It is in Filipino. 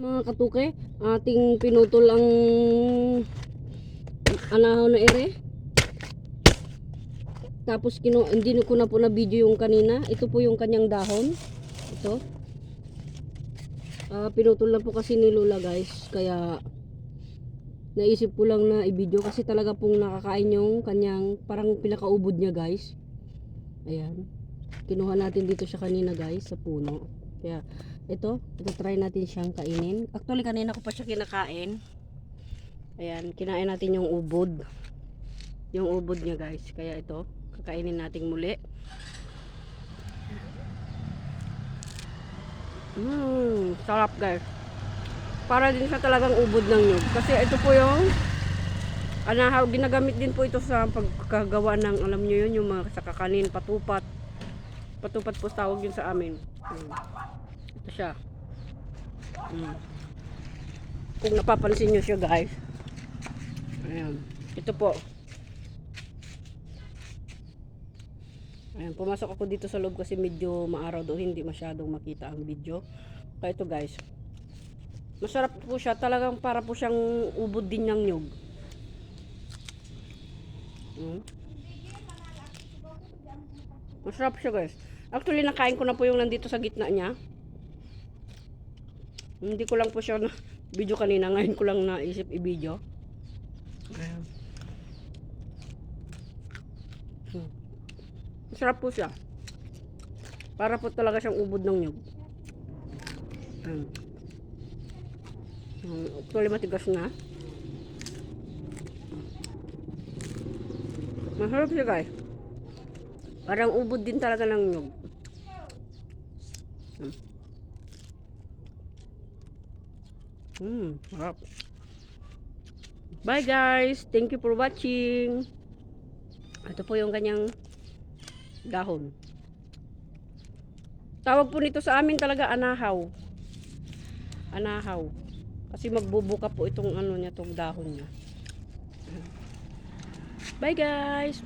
Mga katuke, ating pinutol ang anahaw na ere. Tapos kino, hindi ko na po na video yung kanina. Ito po yung kanyang dahon. Ito. Ah, pinutol lang po kasi ni Lola guys. Kaya naisip ko lang na i-video kasi talaga pong nakakain yung kanyang parang pinakaubod niya guys. Ayan. Kinuha natin dito siya kanina guys sa puno. Kaya ito, ito try natin siyang kainin. Actually kanina ko pa siya kinakain. Ayan, kinain natin yung ubod. Yung ubod niya guys. Kaya ito, kakainin natin muli. Mmm, sarap guys. Para din sa talagang ubod ng nyug. Kasi ito po yung anahaw, ginagamit din po ito sa pagkagawa ng, alam nyo yun, yung mga sa kakanin, patupat. Patupat po tawag yun sa amin. Hmm. Ito siya. Hmm. Kung napapansin nyo siya guys. Ayan. Ito po. Ayan, pumasok ako dito sa loob kasi medyo maaraw doon, hindi masyadong makita ang video. Kaya ito guys. Masarap po siya, talagang para po siyang ubod din ng nyug. Hmm. Masarap siya guys. Actually, nakain ko na po yung nandito sa gitna niya. Hindi ko lang po siya video kanina. Ngayon ko lang naisip i-video. Ayan. Hmm. Po siya. Para po talaga siyang ubod ng nyug. Ayan. Hmm, Actually, matigas na. Masarap siya guys. Parang ubod din talaga ng nyug. Hmm. Hmm, sarap. Bye guys. Thank you for watching. Ito po yung kanyang dahon. Tawag po nito sa amin talaga anahaw. Anahaw. Kasi magbubuka po itong ano niya, itong dahon niya. Bye guys.